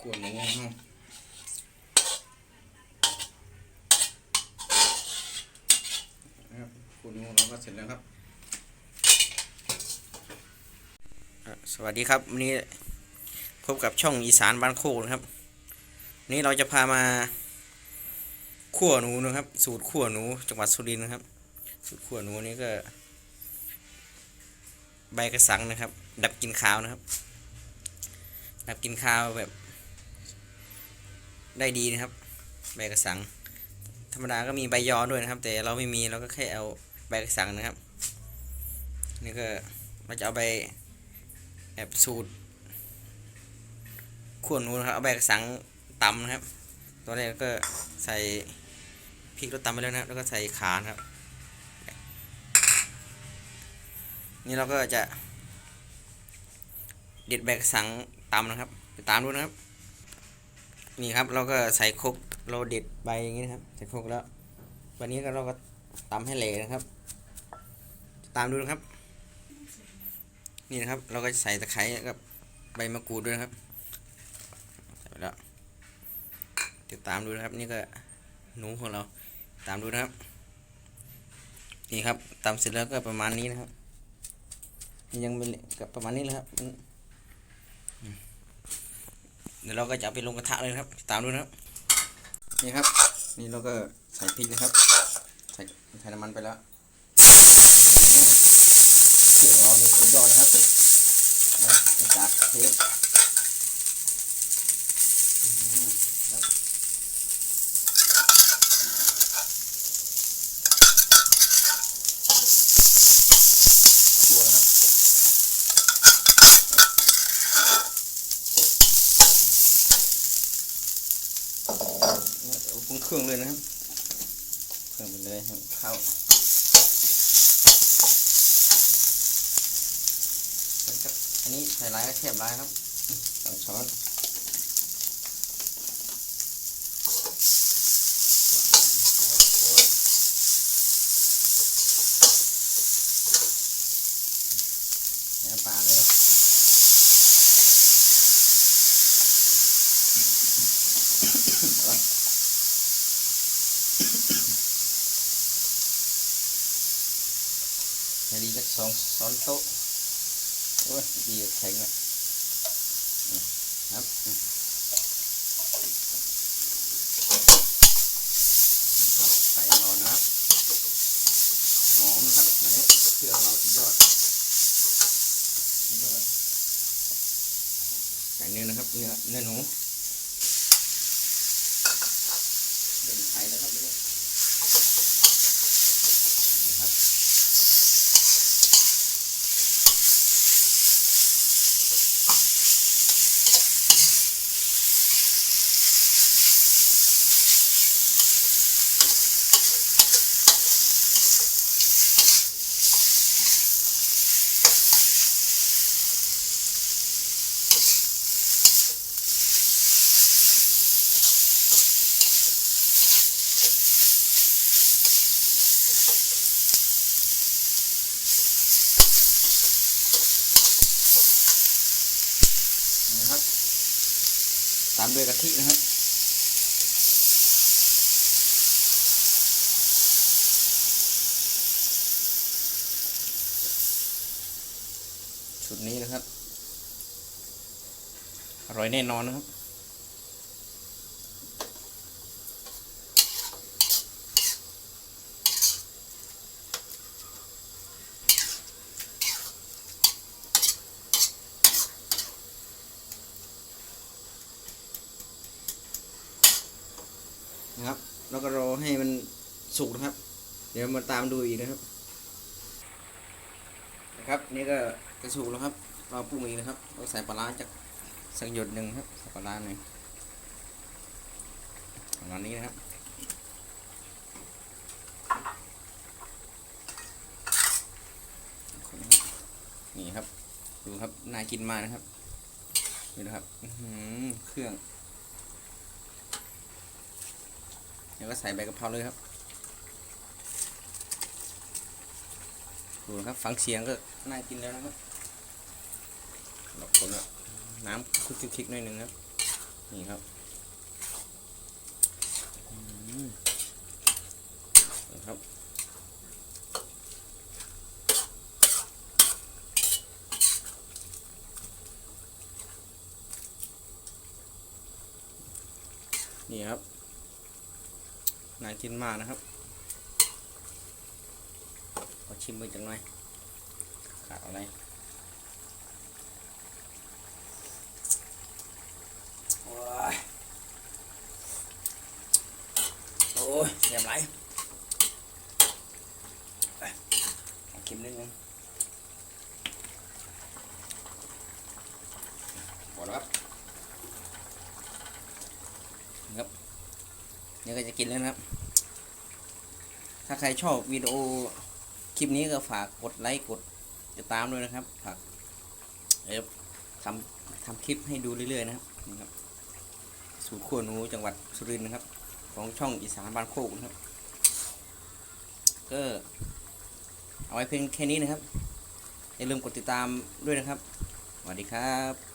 ให้นะครับขูดหนูเราก็เสร็จแล้วครับ สวัสดีครับวันนี้พบกับช่องอีสานบ้านโคกนะครับวันนี้เราจะพามาขั่วหนูนะครับ สูตรขั่วหนูจังหวัดสุรินทร์นะครับ สูตรขั่วหนูนี้ก็ ใบกระสังนะครับ ดับกลินข้าวนะครับ ดับกลินข้าวแบบ ได้ดีนะครับ ใบกระสัง ธรรมดาก็มีใบยอด้วยนะครับ แต่เราไม่มีเราก็แค่เอาใบกระสังนะครับ นี่ก็เราจะเอาใบแบบสูตรขวนนูนะครับเอาใบกระสังตำนะครับตอนแรกก็ใส่พริกรสตำไปแล้วนะครับ แล้วก็ใส่ขานะครับ นี่เราก็จะเด็ดใบกระสังตำนะครับไปตามดูนะครับ นี่ครับเราก็ใส่คกเราเด็ดใบอย่างนี้นะครับใส่คกแล้ว วันนี้ก็เราก็ตำให้เละนะครับ ตามดูนะครับ นี่นะครับ เราก็ใส่ตะไคร้กับใบมะกรูดด้วยครับใส่ไปแล้วติดตามดูนะครับ นี่ก็หนูของเราตามดูนะครับ นี่ครับตำเสร็จแล้วก็ประมาณนี้นะครับ ยังไม่เละก็ประมาณนี้เลยครับ เดี๋ยวเราก็จะเอาไปลงกระทะเลยครับ ตามดูนะครับ นี่ครับ นี่เราก็ใส่พริกนะครับ ใส่ใส่น้ำมันไปแล้วเรื่องเราเนี่ยสุดยอดนะครับนะจากเทปอืมครับถั่วนะครับ เนี่ยเอา ปรุงเครื่องเลยนะครับ เครื่องไปเลยข้าวอันนี้ใส่ลายก็แคบลายครับสองช้อนปลาเลย ให้ดีสักสองช้อนโต๊ะโอ้ยดีแข็งเลยครับใส่เรานะครับหอมนะครับอันนี้เครื่องเราสุดยอดไก่เนื้อนะครับเนื้อเนื้อหนูเดินไข่นะครับเดี๋ยวนี้นะครับามด้วยกะทินะครับชุดนี้นะครับ อร่อยแน่นอนนะครับ นะครับ แล้วก็รอให้มันสุกนะครับ เดี๋ยวมาตามดูอีกนะครับนะครับ นี่ก็จะสุกแล้วครับ เราปรุงอีกนะครับเราใส่ปลาร้าจากสักหยดหนึ่งครับใส่ปลาร้าหนึ่งประมาณนี้นะครับนี่ครับ ดูครับน่ากินมากนะครับนี่นะครับเครื่อง แล้วก็ใส่ใบกะเพราเลยครับดูนะครับฟังเสียงก็น่ากินแล้วนะครับหลอกคนละน้ำคลุกคลิกๆหน่อยหนึ่งครับนี่ครับนะครับนี่ครับ น่ากินมากนะครับ ขอชิมมือจังหน่อยขาดอะไรโอ้ยโอ้ยเสียบไหลไปขอชิมนิดนึงหมดแล้วครับนี่ครับ เดี๋ยวก็จะกินแล้วนะครับ ถ้าใครชอบวิดีโอคลิปนี้ก็ฝากกดไลค์กดติดตามด้วยนะครับ ฝากเอฟทำทำคลิปให้ดูเรื่อยๆนะครับนี่ครับสู่ขั้วหนูจังหวัดสุรินทร์นะครับ ของช่องอีสานบ้านโคกนะครับ ก็เอาไว้เพียงแค่นี้นะครับอย่าลืมกดติดตามด้วยนะครับ สวัสดีครับ